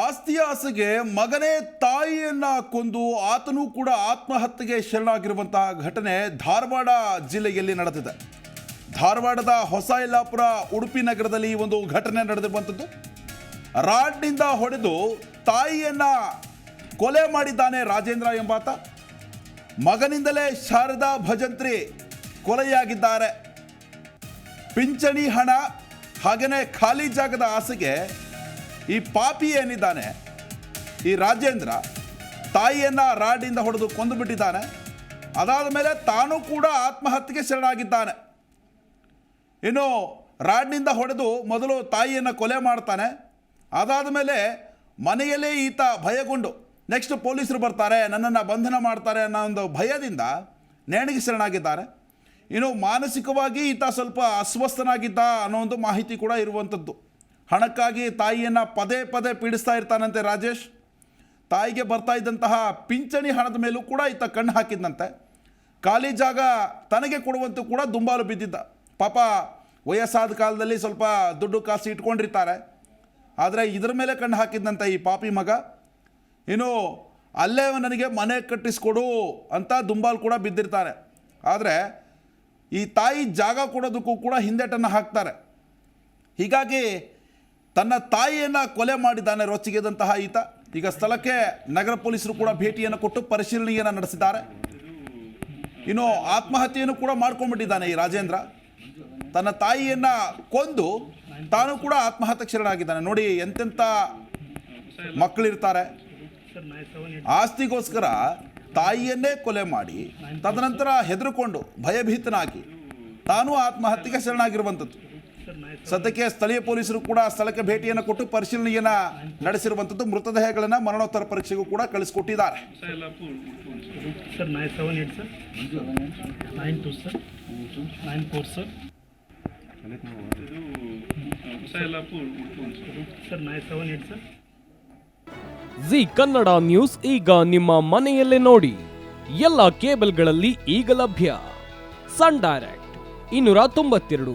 ಆಸ್ತಿಯ ಆಸೆಗೆ ಮಗನೇ ತಾಯಿಯನ್ನ ಕೊಂದು ಆತನೂ ಕೂಡ ಆತ್ಮಹತ್ಯೆಗೆ ಶರಣಾಗಿರುವಂತಹ ಘಟನೆ ಧಾರವಾಡ ಜಿಲ್ಲೆಯಲ್ಲಿ ನಡೆದಿದೆ. ಧಾರವಾಡದ ಹೊಸ ಯಲ್ಲಾಪುರ ಉಡುಪಿ ನಗರದಲ್ಲಿ ಈ ಒಂದು ಘಟನೆ ನಡೆದಿರುವಂಥದ್ದು. ರಾಡ್ನಿಂದ ಹೊಡೆದು ತಾಯಿಯನ್ನ ಕೊಲೆ ಮಾಡಿದ್ದಾನೆ ರಾಜೇಂದ್ರ ಎಂಬಾತ. ಮಗನಿಂದಲೇ ಶಾರದಾ ಭಜಂತ್ರಿ ಕೊಲೆಯಾಗಿದ್ದಾರೆ. ಪಿಂಚಣಿ ಹಣ ಹಾಗೆಯೇ ಖಾಲಿ ಜಾಗದ ಆಸೆಗೆ ಈ ಪಾಪಿ ಏನಿದ್ದಾನೆ, ಈ ರಾಜೇಂದ್ರ ತಾಯಿಯನ್ನ ರಾಡಿಂದ ಹೊಡೆದು ಕೊಂದು ಬಿಟ್ಟಿದ್ದಾನೆ. ಅದಾದ ಮೇಲೆ ತಾನು ಕೂಡ ಆತ್ಮಹತ್ಯೆಗೆ ಶರಣಾಗಿದ್ದಾನೆ. ಇನ್ನು ರಾಡ್ನಿಂದ ಹೊಡೆದು ಮೊದಲು ತಾಯಿಯನ್ನು ಕೊಲೆ ಮಾಡ್ತಾನೆ. ಅದಾದ ಮೇಲೆ ಮನೆಯಲ್ಲೇ ಈತ ಭಯಗೊಂಡು ನೆಕ್ಸ್ಟ್ ಪೊಲೀಸರು ಬರ್ತಾರೆ, ನನ್ನನ್ನು ಬಂಧನ ಮಾಡ್ತಾರೆ ಅನ್ನೋ ಒಂದು ಭಯದಿಂದ ನೇಣಿಗೆ ಶರಣಾಗಿದ್ದಾರೆ ಇನ್ನು ಮಾನಸಿಕವಾಗಿ ಈತ ಸ್ವಲ್ಪ ಅಸ್ವಸ್ಥನಾಗಿದ್ದ ಅನ್ನೋ ಒಂದು ಮಾಹಿತಿ ಕೂಡ ಇರುವಂಥದ್ದು. ಹಣಕ್ಕಾಗಿ ತಾಯಿಯನ್ನು ಪದೇ ಪದೇ ಪೀಡಿಸ್ತಾ ಇರ್ತಾನಂತೆ ರಾಜೇಶ್. ತಾಯಿಗೆ ಬರ್ತಾ ಇದ್ದಂತಹ ಪಿಂಚಣಿ ಹಣದ ಮೇಲೂ ಕೂಡ ಈತ ಕಣ್ಣು ಹಾಕಿದ್ದಂತೆ ಖಾಲಿ ಜಾಗ ತನಗೆ ಕೊಡುವಂತೂ ಕೂಡ ದುಂಬಾಲು ಬಿದ್ದಿದ್ದ. ಪಾಪ ವಯಸ್ಸಾದ ಕಾಲದಲ್ಲಿ ಸ್ವಲ್ಪ ದುಡ್ಡು ಕಾಸು ಇಟ್ಕೊಂಡಿರ್ತಾರೆ. ಆದರೆ ಇದರ ಮೇಲೆ ಕಣ್ಣು ಹಾಕಿದ್ದಂತೆ ಈ ಪಾಪಿ ಮಗ. ಇನ್ನು ಅಲ್ಲೇ ನನಗೆ ಮನೆ ಕಟ್ಟಿಸ್ಕೊಡು ಅಂತ ದುಂಬಾಲು ಕೂಡ ಬಿದ್ದಿರ್ತಾರೆ. ಆದರೆ ಈ ತಾಯಿ ಜಾಗ ಕೊಡೋದಕ್ಕೂ ಕೂಡ ಹಿಂದೆಟನ್ನು ಹಾಕ್ತಾರೆ. ಹೀಗಾಗಿ ತನ್ನ ತಾಯಿಯನ್ನು ಕೊಲೆ ಮಾಡಿದ್ದಾನೆ ರೊಚ್ಚಿಗೆದಂತಹ ಈತ. ಈಗ ಸ್ಥಳಕ್ಕೆ ನಗರ ಪೊಲೀಸರು ಕೂಡ ಭೇಟಿಯನ್ನು ಕೊಟ್ಟು ಪರಿಶೀಲನೆಯನ್ನು ನಡೆಸಿದ್ದಾರೆ. ಇನ್ನು ಆತ್ಮಹತ್ಯೆಯನ್ನು ಕೂಡ ಮಾಡ್ಕೊಂಡ್ಬಿಟ್ಟಿದ್ದಾನೆ ಈ ರಾಜೇಂದ್ರ. ತನ್ನ ತಾಯಿಯನ್ನು ಕೊಂದು ತಾನು ಕೂಡ ಆತ್ಮಹತ್ಯೆ ಶರಣಾಗಿದ್ದಾನೆ ನೋಡಿ ಎಂತೆಂಥ ಮಕ್ಕಳಿರ್ತಾರೆ. ಆಸ್ತಿಗೋಸ್ಕರ ತಾಯಿಯನ್ನೇ ಕೊಲೆ ಮಾಡಿ, ತದನಂತರ ಹೆದರುಕೊಂಡು ಭಯಭೀತನಾಗಿ ತಾನೂ ಆತ್ಮಹತ್ಯೆಗೆ ಶರಣಾಗಿರುವಂಥದ್ದು. ಸದ್ಯಕ್ಕೆ ಸ್ಥಳೀಯ ಪೊಲೀಸರು ಕೂಡ ಸ್ಥಳಕ್ಕೆ ಭೇಟಿಯನ್ನು ಕೊಟ್ಟು ಪರಿಶೀಲನೆಯನ್ನ ನಡೆಸಿರುವಂಥದ್ದು ಮೃತದೇಹಗಳನ್ನು ಮರಣೋತ್ತರ ಪರೀಕ್ಷೆಗೂ ಕೂಡ ಕಳಿಸಿಕೊಟ್ಟಿದ್ದಾರೆ. ಜಿ ಕನ್ನಡ ನ್ಯೂಸ್ ಈಗ ನಿಮ್ಮ ಮನೆಯಲ್ಲೇ ನೋಡಿ. ಎಲ್ಲ ಕೇಬಲ್ಗಳಲ್ಲಿ ಈಗ ಲಭ್ಯ. ಸನ್ ಡೈರೆಕ್ಟ್, ಇನ್ನೂರ ತೊಂಬತ್ತೆರಡು.